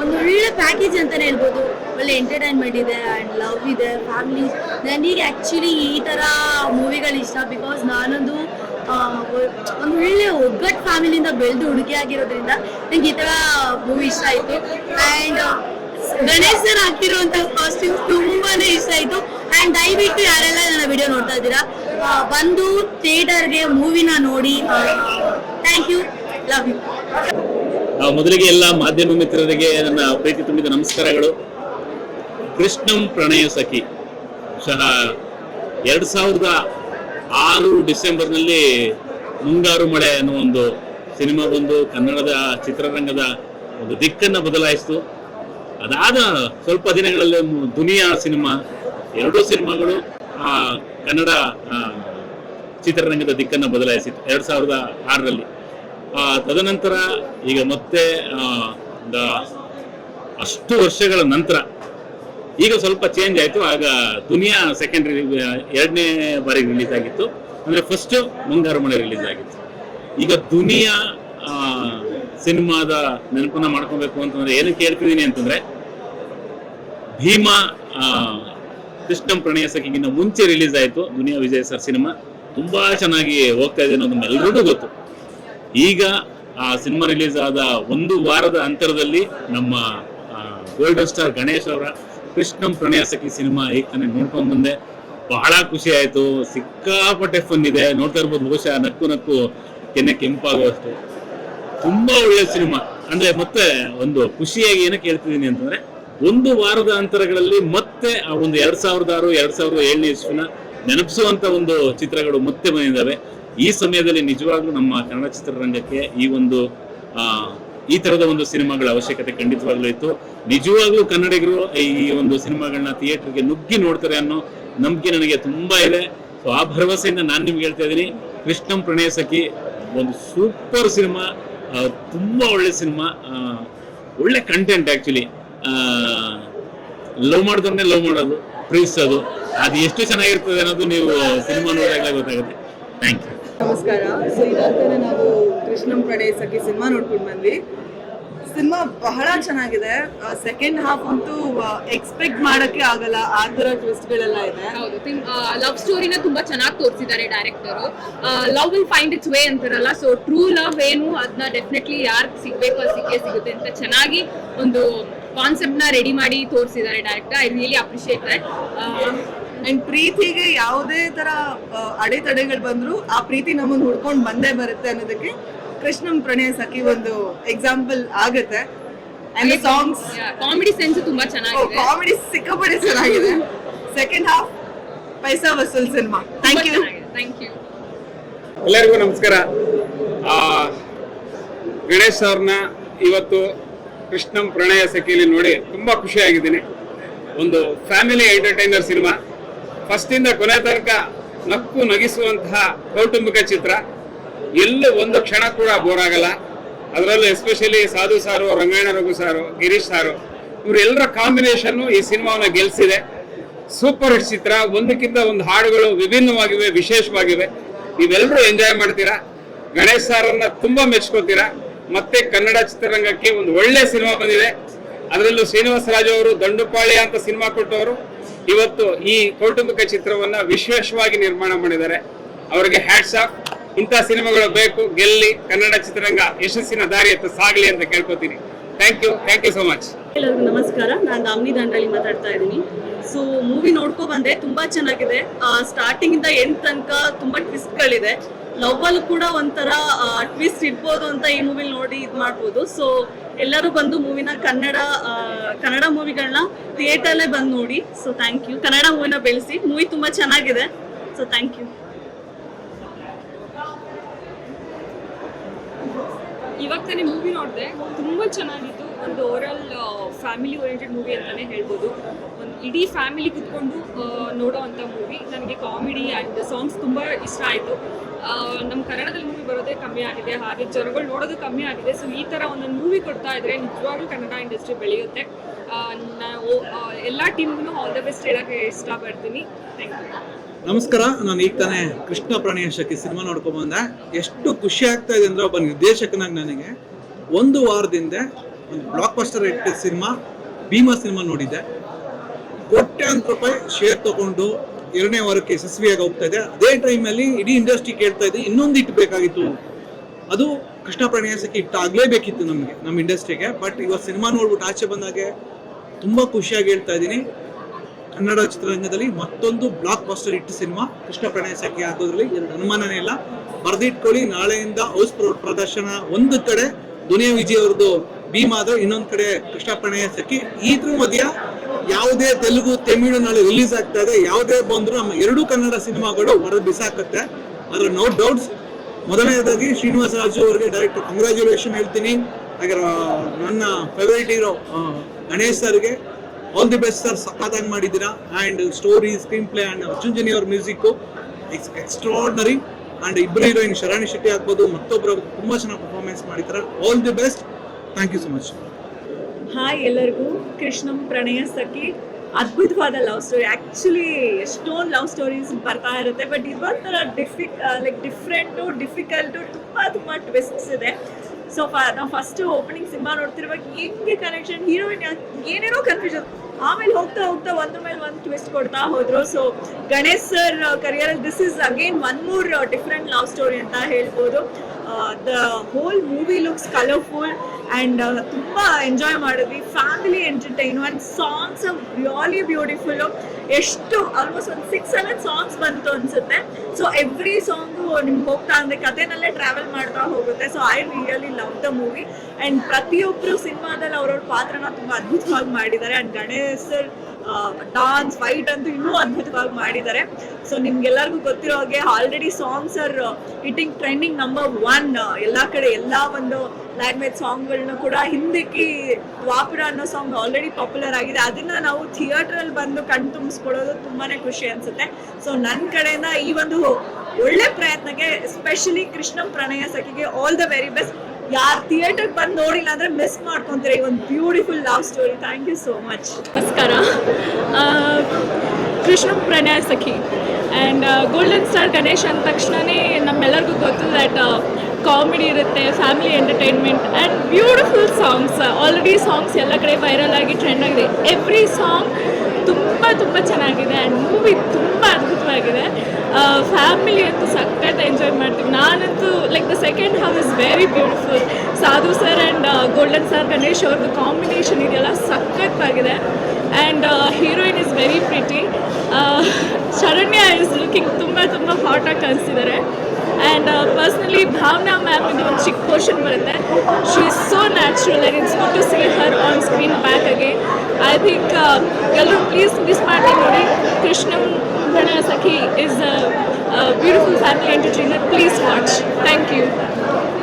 ಒಂದು ಒಳ್ಳೆ ಪ್ಯಾಕೇಜ್ ಅಂತಾನೆ ಹೇಳ್ಬೋದು. ಒಳ್ಳೆ ಎಂಟರ್ಟೈನ್ಮೆಂಟ್ ಇದೆ ಆ್ಯಂಡ್ ಲವ್ ಇದೆ ಫ್ಯಾಮಿಲಿ ನನಗೆ ಆ್ಯಕ್ಚುಲಿ ಈ ಥರ ಮೂವಿಗಳು ಇಷ್ಟ ಬಿಕಾಸ್ ನಾನೊಂದು ಒಂದು ಒಳ್ಳೆ ಒಗ್ಗಟ್ಟು ಫ್ಯಾಮಿಲಿಯಿಂದ ಬೆಳೆದು ಹುಡುಗಿ ಆಗಿರೋದ್ರಿಂದ ನಂಗೆ ಈ ಥರ ಮೂವಿ ಇಷ್ಟ ಆಯಿತು. And Ganesh sir costume costumes ತುಂಬಾನೇ ಇಷ್ಟ ಆಯ್ತು. ಅಂಡ್ ದಯವಿಟ್ಟು ಯಾರೆಲ್ಲ ನನ್ನ ವಿಡಿಯೋ ನೋಡ್ತಾ ಇದ್ದೀರಾ ಬಂದು ಥಿಯೇಟರ್ಗೆ ಮೂವಿನ ನೋಡಿ. ಥ್ಯಾಂಕ್ ಯು ಲವ್ ಯು ಮೊದಲಿಗೆ ಎಲ್ಲ ಮಾಧ್ಯಮ ಮಿತ್ರರಿಗೆ ನನ್ನ ಪ್ರೀತಿ ತುಂಬಿದ ನಮಸ್ಕಾರಗಳು. ಕೃಷ್ಣಂ ಪ್ರಣಯ ಸಖಿ. ಸಹ ಎರಡ್ ಸಾವಿರದ ಆರು ಡಿಸೆಂಬರ್ನಲ್ಲಿ ಮುಂಗಾರು ಮಳೆ ಅನ್ನೋ ಒಂದು ಸಿನಿಮಾ ಬಂದು ಕನ್ನಡದ ಚಿತ್ರರಂಗದ ಒಂದು ದಿಕ್ಕನ್ನು ಬದಲಾಯಿಸಿತು. ಅದಾದ ಸ್ವಲ್ಪ ದಿನಗಳಲ್ಲಿ ದುನಿಯಾ ಸಿನಿಮಾ, ಎರಡೂ ಸಿನಿಮಾಗಳು ಆ ಕನ್ನಡ ಚಿತ್ರರಂಗದ ದಿಕ್ಕನ್ನು ಬದಲಾಯಿಸಿತು ಎರಡ್ ಸಾವಿರದ ಆರರಲ್ಲಿ. ತದನಂತರ ಈಗ ಮತ್ತೆ ಅಷ್ಟು ವರ್ಷಗಳ ನಂತರ ಈಗ ಸ್ವಲ್ಪ ಚೇಂಜ್ ಆಯಿತು. ಆಗ ದುನಿಯಾ ಸೆಕೆಂಡ್ ಎರಡನೇ ಬಾರಿ ರಿಲೀಸ್ ಆಗಿತ್ತು. ಅಂದರೆ ಫಸ್ಟ್ ಮುಂಗಾರು ಮಳೆ ರಿಲೀಸ್ ಆಗಿತ್ತು. ಈಗ ದುನಿಯಾ ಸಿನಿಮಾದ ನೆನಪನ್ನ ಮಾಡ್ಕೊಬೇಕು ಅಂತಂದ್ರೆ ಏನಕ್ಕೆ ಹೇಳ್ತಿದ್ದೀನಿ ಅಂತಂದ್ರೆ, ಭೀಮಾ ಕೃಷ್ಣಂ ಪ್ರಣಯ ಸಖಿಗಿಂತ ಮುಂಚೆ ರಿಲೀಸ್ ಆಯಿತು. Duniya Vijay sir cinema. ತುಂಬಾ ಚೆನ್ನಾಗಿ ಹೋಗ್ತಾ ಇದೆ ಅನ್ನೋದು ನಮ್ಮೆಲ್ಲರಿಗೂ ಗೊತ್ತು. ಈಗ ಆ ಸಿನಿಮಾ ರಿಲೀಸ್ ಆದ ಒಂದು ವಾರದ ಅಂತರದಲ್ಲಿ ನಮ್ಮ ಗೋಲ್ಡನ್ ಸ್ಟಾರ್ ಗಣೇಶ್ ಅವರ ಕೃಷ್ಣಂ ಪ್ರಣಯ ಸಖಿ ಸಿನಿಮಾ ಈಗ ತಾನೇ ನೋಡ್ಕೊಂಡ್ ಬಂದೆ. ಬಹಳ ಖುಷಿ ಆಯ್ತು. ಸಿಕ್ಕಾಪಟ್ಟೆ ಫನ್ ಇದೆ. ನೋಡ್ತಾ ಇರ್ಬೋದು. ಬಹುಶಃ ನಕ್ಕು ನಕ್ಕು ಕೆನ್ನೆ ಕೆಂಪಾಗುವಷ್ಟು. ತುಂಬಾ ಒಳ್ಳೆ ಸಿನಿಮಾ. ಅಂದ್ರೆ ಮತ್ತೆ ಒಂದು ಖುಷಿಯಾಗಿ ಏನಕ್ಕೆ ಹೇಳ್ತಿದ್ದೀನಿ ಅಂತಂದ್ರೆ, ಒಂದು ವಾರದ ಅಂತರಗಳಲ್ಲಿ ಮತ್ತೆ ಆ ಒಂದು ಎರಡ್ ಸಾವಿರದ ಆರು, ಎರಡ್ ಸಾವಿರದ ಏಳನೇ ಇಸ್ವಿನ ನೆನಪಿಸುವಂತ ಒಂದು ಚಿತ್ರಗಳು ಮತ್ತೆ ಬಂದಿದ್ದಾವೆ. ಈ ಸಮಯದಲ್ಲಿ ನಿಜವಾಗ್ಲೂ ನಮ್ಮ ಕನ್ನಡ ಚಿತ್ರರಂಗಕ್ಕೆ ಈ ಒಂದು ಈ ತರದ ಒಂದು ಸಿನಿಮಾಗಳ ಅವಶ್ಯಕತೆ ಖಂಡಿತವಾಗ್ಲೂ ಇತ್ತು. ನಿಜವಾಗ್ಲೂ ಕನ್ನಡಿಗರು ಈ ಒಂದು ಸಿನಿಮಾಗಳನ್ನ ಥಿಯೇಟರ್ಗೆ ನುಗ್ಗಿ ನೋಡ್ತಾರೆ ಅನ್ನೋ ನಂಬಿಕೆ ನನಗೆ ತುಂಬಾ ಇದೆ. ಸೊ ಆ ಭರವಸೆಯಿಂದ ನಾನು ನಿಮ್ಗೆ ಹೇಳ್ತಾ ಇದ್ದೀನಿ, ಕೃಷ್ಣಂ ಪ್ರಣಯ ಸಖಿ ಒಂದು ಸೂಪರ್ ಸಿನಿಮಾ ತುಂಬಾ ಒಳ್ಳೆ ಸಿನಿಮಾ ಒಳ್ಳೆ ಕಂಟೆಂಟ್ ಆಕ್ಚುಲಿ ಲವ್ ಮಾಡಿದ್ರೆ ಲವ್ ಮಾಡೋದು, ಪ್ರೀತಿಸೋದು, ಅದು ಎಷ್ಟು ಚೆನ್ನಾಗಿರ್ತದೆ ಅನ್ನೋದು ನೀವು ಸಿನಿಮಾ ನೋಡಿದಾಗಲೇ ಗೊತ್ತಾಗುತ್ತೆ. ಥ್ಯಾಂಕ್ ಯು ನಮಸ್ಕಾರ. ಸೊ ಇದಾದ್ಮೇಲೆ ನಾವು ಕೃಷ್ಣಂ ಕಡೆ ಸಖಿ ಸಿನಿಮಾ ನೋಡ್ಕೊಂಡು ಬಂದ್ವಿ. ಸಿನಿಮಾ ಬಹಳ ಚೆನ್ನಾಗಿದೆ. ಸೆಕೆಂಡ್ ಹಾಫ್ ಅಂತೂ ಎಕ್ಸ್ಪೆಕ್ಟ್ ಮಾಡಕ್ಕೆ ಆಗಲ್ಲ. ಆ ಥರ ಟ್ವಿಸ್ಟ್ಗಳೆಲ್ಲ ಇದೆ. ಹೌದು ಲವ್ ಸ್ಟೋರಿನ ತುಂಬಾ ಚೆನ್ನಾಗಿ ತೋರಿಸಿದ್ದಾರೆ director love will find its way ಅಂತಾರಲ್ಲ ಸೊ ಟ್ರೂ ಲವ್ ಏನು ಅದನ್ನ ಡೆಫಿನೆಟ್ಲಿ ಯಾರು ಸಿಗ್ಬೇಕು, ಅದು ಸಿಕ್ಕೇ ಸಿಗುತ್ತೆ ಅಂತ ಚೆನ್ನಾಗಿ ಒಂದು ಕಾನ್ಸೆಪ್ಟ್ನ ರೆಡಿ ಮಾಡಿ ತೋರಿಸಿದ್ದಾರೆ director I really appreciate that and ಪ್ರೀತಿಗೆ ಯಾವುದೇ ತರ ಅಡೆತಡೆಗಳು ಬಂದ್ರು ಆ ಪ್ರೀತಿ ನಮ್ಮನ್ನು ಹುಡ್ಕೊಂಡು ಬಂದೇ ಬರುತ್ತೆ ಅನ್ನೋದಕ್ಕೆ ಕೃಷ್ಣಂ ಪ್ರಣಯ ಸಖಿ ಒಂದು ಎಕ್ಸಾಂಪಲ್ ಆಗುತ್ತೆ. ಅಂಡ್ ಸಾಂಗ್ಸ್ ಕಾಮಿಡಿ ಸೆನ್ಸ್ ತುಂಬಾ ಚೆನ್ನಾಗಿದೆ. ಕಾಮಿಡಿ ಸಿಕ್ಕಾಪಟ್ಟೆ ಚೆನ್ನಾಗಿದೆ. Second half paisa ವಸೂಲ್ cinema thank you thank you ಎಲ್ಲರಿಗೂ ನಮಸ್ಕಾರ. ಆ, ಗಣೇಶ್ ಅವ್ರನ್ನ ಇವತ್ತು ಕೃಷ್ಣಂ ಪ್ರಣಯ ಸಖಿಲಿ ನೋಡಿ ತುಂಬಾ ಖುಷಿಯಾಗಿದ್ದೀನಿ. ಒಂದು ಫ್ಯಾಮಿಲಿ ಎಂಟರ್ಟೈನರ್ ಸಿನಿಮಾ ಫಸ್ಟಿಂದ ಕೊನೆ ತನಕ ನಕ್ಕು ನಗಿಸುವಂತಹ ಕೌಟುಂಬಿಕ ಚಿತ್ರ. ಎಲ್ಲೂ ಒಂದು ಕ್ಷಣ ಕೂಡ ಬೋರ್ ಆಗಲ್ಲ. ಅದರಲ್ಲೂ ಎಸ್ಪೆಷಲಿ ಸಾಧು ಸಾರು ರಂಗಾಯಣ ರಘು ಸಾರು, ಗಿರೀಶ್ ಸಾರು, ಇವರೆಲ್ಲರ ಕಾಂಬಿನೇಷನ್ ಈ ಸಿನಿಮಾವನ್ನ ಗೆಲ್ಸಿದೆ. ಸೂಪರ್ ಹಿಟ್ ಚಿತ್ರ. ಒಂದಕ್ಕಿಂತ ಒಂದು ಹಾಡುಗಳು ವಿಭಿನ್ನವಾಗಿವೆ, ವಿಶೇಷವಾಗಿವೆ. ನೀವೆಲ್ಲರೂ ಎಂಜಾಯ್ ಮಾಡ್ತೀರಾ? ಗಣೇಶ್ ಸಾರನ್ನ ತುಂಬಾ ಮೆಚ್ಕೋತೀರಾ ಮತ್ತೆ ಕನ್ನಡ ಚಿತ್ರರಂಗಕ್ಕೆ ಒಂದು ಒಳ್ಳೆ ಸಿನಿಮಾ ಬಂದಿದೆ. ಅದರಲ್ಲೂ ಶ್ರೀನಿವಾಸ ರಾಜು ಅವರು ದಂಡುಪಾಳ್ಯ ಅಂತ ಸಿನಿಮಾ ಕೊಟ್ಟವರು. ಇವತ್ತು ಈ ಕೌಟುಂಬಿಕ ಚಿತ್ರವನ್ನ ವಿಶೇಷವಾಗಿ ನಿರ್ಮಾಣ ಮಾಡಿದ್ದಾರೆ. ಅವರಿಗೆ ಹ್ಯಾಟ್ಸ್ ಆಫ್ ಇಂಥ ಸಿನಿಮಾಗಳು ಬೇಕು. ಗೆಲ್ಲಿ ಕನ್ನಡ ಚಿತ್ರರಂಗ ಯಶಸ್ಸಿನ ದಾರಿಯತ್ತ ಸಾಗಲಿ ಅಂತ ಕೇಳ್ಕೊತೀನಿ. Thank you thank you so much ಎಲ್ಲರಿಗೂ ನಮಸ್ಕಾರ. ನಾನು ದಾಮಿನಿ ದಂಡಳಿ ಮಾತಾಡ್ತಾ ಇದ್ದೀನಿ. ಸೊ ಮೂವಿ ನೋಡ್ಕೊ ಬಂದೆ. ತುಂಬಾ ಚೆನ್ನಾಗಿದೆ. ಸ್ಟಾರ್ಟಿಂಗ್ ಇಂದ ಎಂಡ್ ತನಕ ತುಂಬಾ ಟ್ವಿಸ್ಟ್ಗಳಿದೆ ಲವ್ ಅಲ್ಲಿ ಕೂಡ ಒಂಥರ ಟ್ವಿಸ್ಟ್ ಇರ್ಬೋದು ಅಂತ ಈ ಮೂವಿಲಿ ನೋಡಿ ಇದು ಮಾಡ್ಬೋದು. ಸೊ ಎಲ್ಲರೂ ಬಂದು ಮೂವಿನ ಕನ್ನಡ ಕನ್ನಡ ಮೂವಿಗಳನ್ನ ಥಿಯೇಟರ್ಲೇ ಬಂದು ನೋಡಿ. ಸೊ ಥ್ಯಾಂಕ್ ಯು ಕನ್ನಡ ಮೂವಿನ ಬೆಳೆಸಿ. ಮೂವಿ ತುಂಬಾ ಚೆನ್ನಾಗಿದೆ. ಸೊ ಥ್ಯಾಂಕ್ ಯು ಇವಾಗ ಮೂವಿ ನೋಡಿದೆ. ತುಂಬ ಚೆನ್ನಾಗಿತ್ತು. ಒಂದು ಓವರಾಲ್ ಫ್ಯಾಮಿಲಿ ಓರಿಯೆಂಟೆಡ್ ಮೂವಿ ಅಂತಲೇ ಹೇಳ್ಬೋದು. ಒಂದು ಇಡೀ ಫ್ಯಾಮಿಲಿ ಕುತ್ಕೊಂಡು ನೋಡೋ ಅಂಥ ಮೂವಿ ನನಗೆ ಕಾಮಿಡಿ ಆ್ಯಂಡ್ ಸಾಂಗ್ಸ್ ತುಂಬ ಇಷ್ಟ ಆಯಿತು. ನಮ್ಮ ಕನ್ನಡದಲ್ಲಿ ಮೂವಿ ಬರೋದೇ ಕಮ್ಮಿ ಆಗಿದೆ. ಹಾಗೆ ಜನಗಳು ನೋಡೋದು ಕಮ್ಮಿ ಆಗಿದೆ. ಸೊ ಈ ಥರ ಒಂದೊಂದು ಮೂವಿ ಕೊಡ್ತಾ ಇದ್ರೆ ನಿಜವಾಗ್ಲೂ ಕನ್ನಡ ಇಂಡಸ್ಟ್ರಿ ಬೆಳೆಯುತ್ತೆ. ನಾವು ಎಲ್ಲ ಟೀಮ್ಗೂ ಆಲ್ ದ ಬೆಸ್ಟ್ ಹೇಳೋಕ್ಕೆ ಇಷ್ಟಪಡ್ತೀನಿ. ಥ್ಯಾಂಕ್ ಯು ನಮಸ್ಕಾರ. ನಾನು ಈಗ ತಾನೇ ಕೃಷ್ಣ ಪ್ರಣಯ ಶಕಿ ಸಿನಿಮಾ ನೋಡ್ಕೊಂಡ್ ಬಂದೆ. ಎಷ್ಟು ಖುಷಿ ಆಗ್ತಾ ಇದೆ ಅಂದ್ರೆ ಒಬ್ಬ ನಿರ್ದೇಶಕನಾಗಿ ನನಗೆ. ಒಂದು ವಾರದಿಂದ ಒಂದು blockbuster hit cinema Bheema cinema ನೋಡಿದ್ದೆ. ಕೋಟ್ಯಾಂತರ ರೂಪಾಯಿ ಶೇರ್ ತಗೊಂಡು ಎರಡನೇ ವಾರಕ್ಕೆ ಯಶಸ್ವಿಯಾಗಿ ಹೋಗ್ತಾ ಇದೆ. ಅದೇ ಟೈಮಲ್ಲಿ ಇಡೀ ಇಂಡಸ್ಟ್ರಿ ಕೇಳ್ತಾ ಇದೆ, ಇನ್ನೊಂದು ಇಟ್ಟು ಬೇಕಾಗಿತ್ತು. ಅದು ಕೃಷ್ಣ ಪ್ರಣಯಸಕ್ಕೆ ಇಟ್ಟು ಆಗ್ಲೇಬೇಕಿತ್ತು ನಮಗೆ, ನಮ್ಮ ಇಂಡಸ್ಟ್ರಿಗೆ ಬಟ್ ಇವತ್ತು ಸಿನಿಮಾ ನೋಡ್ಬಿಟ್ಟು ಆಚೆ ಬಂದಾಗೆ ತುಂಬ ಖುಷಿಯಾಗಿ ಹೇಳ್ತಾ ಇದ್ದೀನಿ ಕನ್ನಡ ಚಿತ್ರರಂಗದಲ್ಲಿ ಮತ್ತೊಂದು ಬ್ಲಾಕ್ ಬಸ್ಟರ್ ಇಟ್ಟು ಸಿನಿಮಾ ಕೃಷ್ಣ ಪ್ರಣಯಾಸಕ್ಕೆ ಆಗೋದ್ರಲ್ಲಿ ಎರಡು ಅನುಮಾನನೇ ಇಲ್ಲ. ಬರೆದಿಟ್ಕೊಳ್ಳಿ, ನಾಳೆಯಿಂದ ಹೌಸ್ ಪ್ರ- ಪ್ರದರ್ಶನ ಒಂದು ಕಡೆ, ದುನಿಯಾ ವಿಜಯ್ ಅವ್ರದ್ದು ಭೀಮಾ ಇನ್ನೊಂದ್ ಕಡೆ ಕೃಷ್ಣ ಪ್ರಣಯ ಸಖಿ ಇದ್ರ ಮಧ್ಯ ಯಾವುದೇ ತೆಲುಗು ತಮಿಳು ನಾಳೆ ರಿಲೀಸ್ ಆಗ್ತಾ ಇದೆ, ಯಾವುದೇ ಬಂದ್ರು ನಮ್ಮ ಎರಡೂ ಕನ್ನಡ ಸಿನಿಮಾಗಳು ಹೊರ ಬಿಸಾಕತ್ತೆ. ಅದ್ರ ನೋ ಡೌಟ್ಸ್ ಮೊದಲನೇದಾಗಿ ಶ್ರೀನಿವಾಸ ರಾಜು ಅವರಿಗೆ ಡೈರೆಕ್ಟ್ ಕಂಗ್ರ್ಯಾಚುಲೇಷನ್ ಹೇಳ್ತೀನಿ. ಹಾಗೆ ನನ್ನ ಫೇವರೇಟ್ ಹೀರೋ ಗಣೇಶ್ ಸರ್ಗೆ ಆಲ್ ದಿ ಬೆಸ್ಟ್ ಸರ್ ಸಖತ್ತಾಗಿ ಮಾಡಿದ್ದೀರಾ. And story screenplay and Arjun Janya ಅವ್ರ ಮ್ಯೂಸಿಕ್ಕು ಇಟ್ಸ್ ಎಕ್ಸ್ಟ್ರಾಡ್ನರಿ ಆ್ಯಂಡ್ ಇಬ್ಬರು ಹೀರೋಯಿನ್ ಶರಣಿ ಶೆಟ್ಟಿ ಆಗ್ಬೋದು ಮತ್ತೊಬ್ಬರು ತುಂಬ ಚೆನ್ನಾಗಿ ಪರ್ಫಾರ್ಮೆನ್ಸ್ ಮಾಡಿದ್ದಾರೆ. All the best thank you so much hi ಎಲ್ಲರಿಗೂ. ಕೃಷ್ಣಂ ಪ್ರಣಯ ಸಖಿ. ಅದ್ಭುತವಾದ ಲವ್ ಸ್ಟೋರಿ ಆ್ಯಕ್ಚುಲಿ ಎಷ್ಟೊಂದು ಲವ್ ಸ್ಟೋರೀಸ್ ಬರ್ತಾ ಇರುತ್ತೆ ಬಟ್ ಇದೊಂಥರ ಡಿಫಿಕ್ ಲೈಕ್ ಡಿಫ್ರೆಂಟು ಡಿಫಿಕಲ್ಟು ತುಂಬ ತುಂಬ ಟ್ವಿಸ್ಟ್ಸ್ ಇದೆ. ಸೊ ನಾವು ಫಸ್ಟ್ ಓಪನಿಂಗ್ ಸಿನಿಮಾ ನೋಡ್ತಿರುವಾಗ ಹೆಂಗೆ ಕನೆಕ್ಷನ್ ಹೀರೋಯಿನ್ ಏನೇನೋ ಕನ್ಫ್ಯೂಷನ್ ಆಮೇಲೆ ಹೋಗ್ತಾ ಹೋಗ್ತಾ ಒಂದ್ರ ಮೇಲೆ ಒಂದು ಟ್ವಿಸ್ಟ್ ಕೊಡ್ತಾ ಹೋದ್ರು. So Ganesh sir career this is again one more different love story ಅಂತ ಹೇಳ್ಬೋದು. The whole movie looks colourful and ತುಂಬ ಎಂಜಾಯ್ ಮಾಡಿದ್ವಿ. Family entertainer and songs really beautiful ಎಷ್ಟು ಆಲ್ಮೋಸ್ಟ್ ಒಂದು ಸಿಕ್ಸ್ ಸೆವೆನ್ ಸಾಂಗ್ಸ್ ಬಂತು ಅನ್ಸುತ್ತೆ. ಸೊ ಎವ್ರಿ ಸಾಂಗು ನಿಮ್ಗೆ ಹೋಗ್ತಾ ಅಂದರೆ ಕಥೆನಲ್ಲೇ ಟ್ರಾವೆಲ್ ಮಾಡ್ತಾ ಹೋಗುತ್ತೆ. So I really love the movie and ಪ್ರತಿಯೊಬ್ಬರು ಸಿನಿಮಾದಲ್ಲಿ ಅವ್ರವ್ರ ಪಾತ್ರನ ತುಂಬ ಅದ್ಭುತವಾಗಿ ಮಾಡಿದ್ದಾರೆ. And Ganesh sir dance fight ಅಂತೂ ಇನ್ನೂ ಅದ್ಭುತವಾಗಿ ಮಾಡಿದ್ದಾರೆ. ಸೊ ನಿಮ್ಗೆಲ್ಲರಿಗೂ ಗೊತ್ತಿರೋ ಹಾಗೆ already songs are hitting trending number one ಎಲ್ಲ ಕಡೆ ಎಲ್ಲ ಒಂದು ಲ್ಯಾಂಗ್ವೇಜ್ ಸಾಂಗ್ಗಳನ್ನ ಕೂಡ ಹಿಂದಕ್ಕೆ ವಾಪುರ ಅನ್ನೋ ಸಾಂಗ್ ಆಲ್ರೆಡಿ ಪಾಪ್ಯುಲರ್ ಆಗಿದೆ. ಅದನ್ನ ನಾವು ಥಿಯೇಟ್ರಲ್ಲಿ ಬಂದು ಕಣ್ ತುಂಬಿಸ್ಕೊಳ್ಳೋದು ತುಂಬಾನೇ ಖುಷಿ ಅನ್ಸುತ್ತೆ. ಸೊ ನನ್ನ ಕಡೆಯಿಂದ ಈ ಒಂದು ಒಳ್ಳೆ ಪ್ರಯತ್ನಕ್ಕೆ ಎಸ್ಪೆಷಲಿ ಕೃಷ್ಣಂ ಪ್ರಣಯ ಸಖಿಗೆ ಆಲ್ ದ ವೆರಿ ಬೆಸ್ಟ್ ಯಾರು ಥಿಯೇಟರ್ ಬಂದು ನೋಡಿಲ್ಲ ಅಂದ್ರೆ ಮಿಸ್ ಮಾಡ್ಕೊಂತೀರಿ ಈ ಒಂದು beautiful love story thank you so much ನಮಸ್ಕಾರ. Krishna Pranaya Sakhi. And golden star Ganesh ಅಂದ ತಕ್ಷಣವೇ ನಮ್ಮೆಲ್ಲರಿಗೂ ಗೊತ್ತು ದ್ಯಾಟ್ ಕಾಮಿಡಿ ಇರುತ್ತೆ family entertainment and beautiful songs already songs ಎಲ್ಲ ಕಡೆ ವೈರಲ್ ಆಗಿ ಟ್ರೆಂಡ್ ಆಗಿದೆ. ಎವ್ರಿ ಸಾಂಗ್ ತುಂಬ ತುಂಬ ಚೆನ್ನಾಗಿದೆ ಆ್ಯಂಡ್ ಮೂವಿ ತುಂಬ ಅದ್ಭುತವಾಗಿದೆ. ಫ್ಯಾಮಿಲಿ ಅಂತೂ ಸಖತ್ ಎಂಜಾಯ್ ಮಾಡ್ತೀವಿ. ನಾನಂತೂ like the second half is very beautiful Sadhu sir and golden sir Ganesh ಅವ್ರದ್ದು ಕಾಂಬಿನೇಷನ್ ಇದೆಯಲ್ಲ ಸಖತ್ತಾಗಿದೆ. And heroine is very pretty Sharanya is looking ತುಂಬ ತುಂಬ ಹಾಟಾಗಿ ಕಾಣಿಸ್ತಿದ್ದಾರೆ. ಆ್ಯಂಡ್ ಪರ್ಸ್ನಲಿ ಭಾವನಾ ಮ್ಯಾಮ್ ಇದು ಒಂದು ಚಿಕ್ಕ ಪೋರ್ಷನ್ ಬರುತ್ತೆ she is so natural and it's good to see her on screen back again I think ಎಲ್ಲರೂ ಪ್ಲೀಸ್ ಮಿಸ್ ಮಾಡಿ ನೋಡಿ Krishnam Pranaya Sakhi is beautiful family entertainer please watch thank you